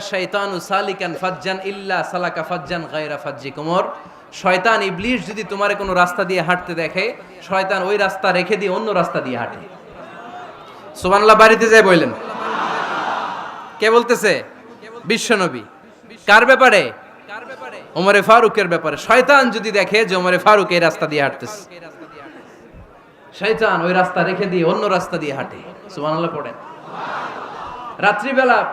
শয়তানু সালিকান ফাজ্জান ইল্লা সালাকা ফাজ্জান গায়রা ফাজ্জি কুমর শয়তান ইবলিশ যদি তোমার কোনো রাস্তা দিয়ে হাঁটতে দেখে, শয়তান ওই রাস্তা রেখে দিয়ে অন্য রাস্তা দিয়ে হাঁটে। সুবহানাল্লাহ, বাড়িতে যায় বললেন। কে বলতেছে? বিশ্বনবী। কার ব্যাপারে? ওমরে ফারুকের ব্যাপারে। শয়তান যদি দেখে যে ওমরে ফারুক এই রাস্তা দিয়ে হাঁটতেছে। শয়তান ওই রাস্তা রেখে দিয়ে অন্য রাস্তা দিয়ে হাঁটে। সুবহানাল্লাহ, পড়েন। রাত্রিবেলা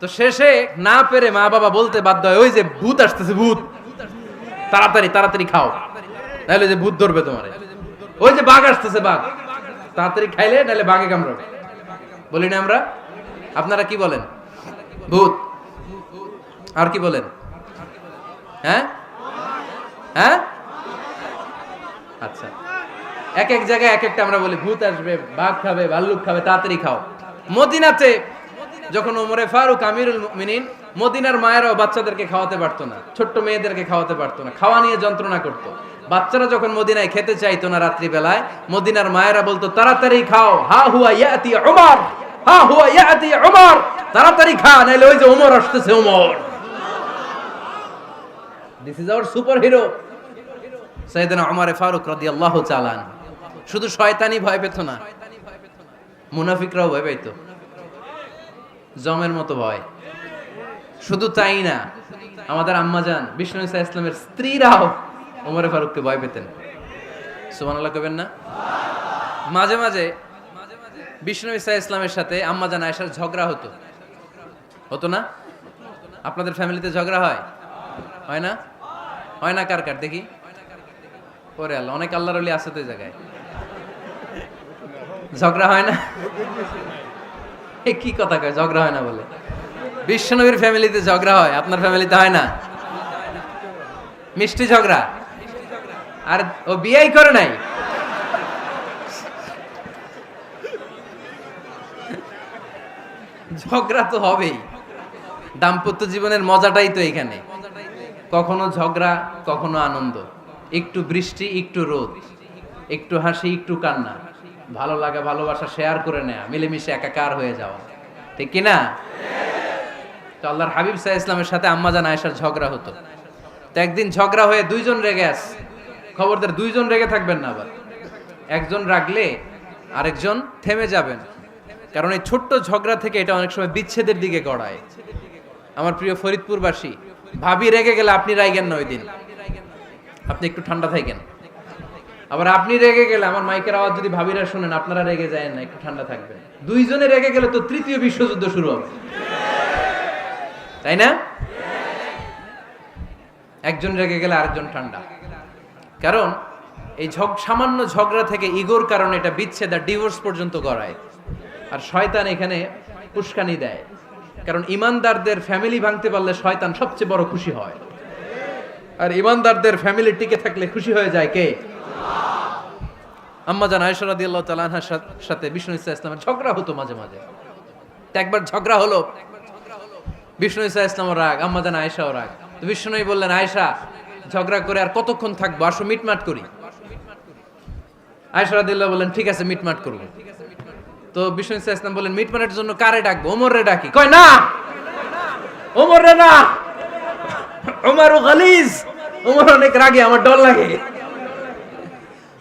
তো শেষে না পেরে মা বাবা বলতে বাধ্য হয়, ওই যে ভূত আসতেছে, ভূত। তাড়াতাড়ি তাড়াতাড়ি খাও। নাহলে যে ভূত ধরবে তোমার। ওই যে বাঘ আসতেছে, বাঘ। তাড়াতাড়ি খাইলে নাহলে বাঘে কামড়াবে। বলি না আমরা? আপনারা কি বলেন? ভূত। আর কি বলেন? হ্যাঁ? হ্যাঁ? আচ্ছা। এক এক জায়গায় এক একটা আমরা বলি, ভূত আসবে, বাঘ খাবে, ভাল্লুক খাবে, তাড়াতাড়ি খাও। মদিনাতে যখন ওমরে ফারুক আমিরুল মুমিনিন মদিনার মায়েরাও বাচ্চাদেরকে খাওয়াতে পারতো না, ছোট্ট মেয়েদেরকে খাওয়াতে পারতো না, খাওয়া নিয়ে যন্ত্রণা করতো। বাচ্চারা যখন মদিনায় খেতে চাইতো না রাত্রিবেলায়, মদিনার মায়েরা বলতো, তাড়াতাড়ি খাও, হা হুয়া ইয়াতি ওমর হা হুয়া ইয়াতি ওমর তাড়াতাড়ি খা, নাইলে ওই যে ওমর আসতেছে Omar this is our super hero সৈয়দনা ওমরে ফারুক রাদিয়াল্লাহু তাআলা শুধু শয়তানি ভয় পেত না, মুনাফিকরাও ভয় পাইতো। জমের মতো ভয়। শুধু তাই না, আমাদের আম্মাজান বিষ্ণু ইসা ইসলামের স্ত্রীরাও ওমরে ফারুককে ভয় পেতেন। সুবহানাল্লাহ কবেন না? মাঝে মাঝে বিষ্ণু ইসা ইসলামের সাথে আম্মাজান আয়েশার ঝগড়া হতো। হতো না? আপনাদের ফ্যামিলিতে ঝগড়া হয়? হয় না? হয় না কার কার? দেখি। ওরে আল্লাহ, অনেক আল্লাহর আছে তো জায়গায়। ঝগড়া হয় না? কি কথা কয়? ঝগড়া হয় না বলে। বিশ্বনবীর ফ্যামিলিতে ঝগড়া হয়, আপনার ফ্যামিলিতে হয় না? মিষ্টি ঝগড়া? আর ও বিয়েই করে নাই। ঝগড়া তো হবেই। দাম্পত্য জীবনের মজাটাই তো এখানে। কখনো ঝগড়া, কখনো আনন্দ। একটু বৃষ্টি, একটু রোদ। একটু হাসি, একটু কান্না। ভালো লাগা, ভালোবাসা শেয়ার করে নেয়া, মিলেমিশে একাকার হয়ে যাওয়া। ঠিক কি না? তো আল্লাহর হাবিব সাহা ইসলামের সাথে আম্মা আম্মাজান আয়েশার ঝগড়া হতো। তো একদিন ঝগড়া হয়ে দুইজন রেগে আস খবরদার দুইজন রেগে থাকবেন না আবার। একজন রাগলে আরেকজন থেমে যাবেন। কারণ এই ছোট্ট ঝগড়া থেকে এটা অনেক সময় বিচ্ছেদের দিকে গড়ায়। আমার প্রিয় ফরিদপুরবাসী, ভাবি রেগে গেলে আপনি রাইগেন না ওই দিন। আপনি একটু ঠান্ডা থাকেন। আবার আপনি রেগে গেলে, আমার মাইকের আওয়াজ যদি ভাবিরা শুনেন, আপনারা রেগে যায় না, একটু ঠান্ডা থাকবেন। দুইজনে রেগে গেলে তো তৃতীয় বিশ্বযুদ্ধ শুরু হবে। তাই না? একজন রেগে গেলে আরেকজন ঠান্ডা। কারণ এই ঝগ, সামান্য ঝগড়া থেকে ইগোর কারণে এটা বিচ্ছেদ আর ডিভোর্স পর্যন্ত করায় আর শয়তান এখানে উস্কানি দেয়। কারণ ইমানদারদের ফ্যামিলি ভাঙতে পারলে শয়তান সবচেয়ে বড় খুশি হয়। আর ইমানদারদের ফ্যামিলি টিকে থাকলে খুশি হয়ে যায় কে? আম্মা জান আয়েশা রাদিয়াল্লাহু তাআলা আনহার সাথে বিষ্ণু ইসা ইসলামের ঝগড়া হতো মাঝে মাঝে। একবার ঝগড়া হলো। বিষ্ণু ইসা ইসলামও রাগ, আম্মা জান আয়েশাও রাগ। তো বিষ্ণুই বললেন, আয়েশা, ঝগড়া করে আর কতক্ষণ থাকব? আসো, মিটমাট করি। আয়েশা রাদিয়াল্লাহ বললেন, ঠিক আছে, মিটমাট করব। তো বিষ্ণু ইসা ইসলাম বললেন, মিটমাটের জন্য কারে ডাকবো? ওমর রে ডাকি। কয়, না! ওমর রে না! ওমর গালিজ! ওমর অনেক রাগে, আমার ডর লাগে।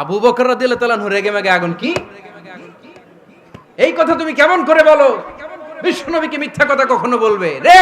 আবু বকর দিলে তাআলা আনহু রেগে মেগে আগুন কি? এই কথা তুমি কেমন করে বলো? বিশ্বনবীকে মিথ্যা কথা কখনো বলবে? রে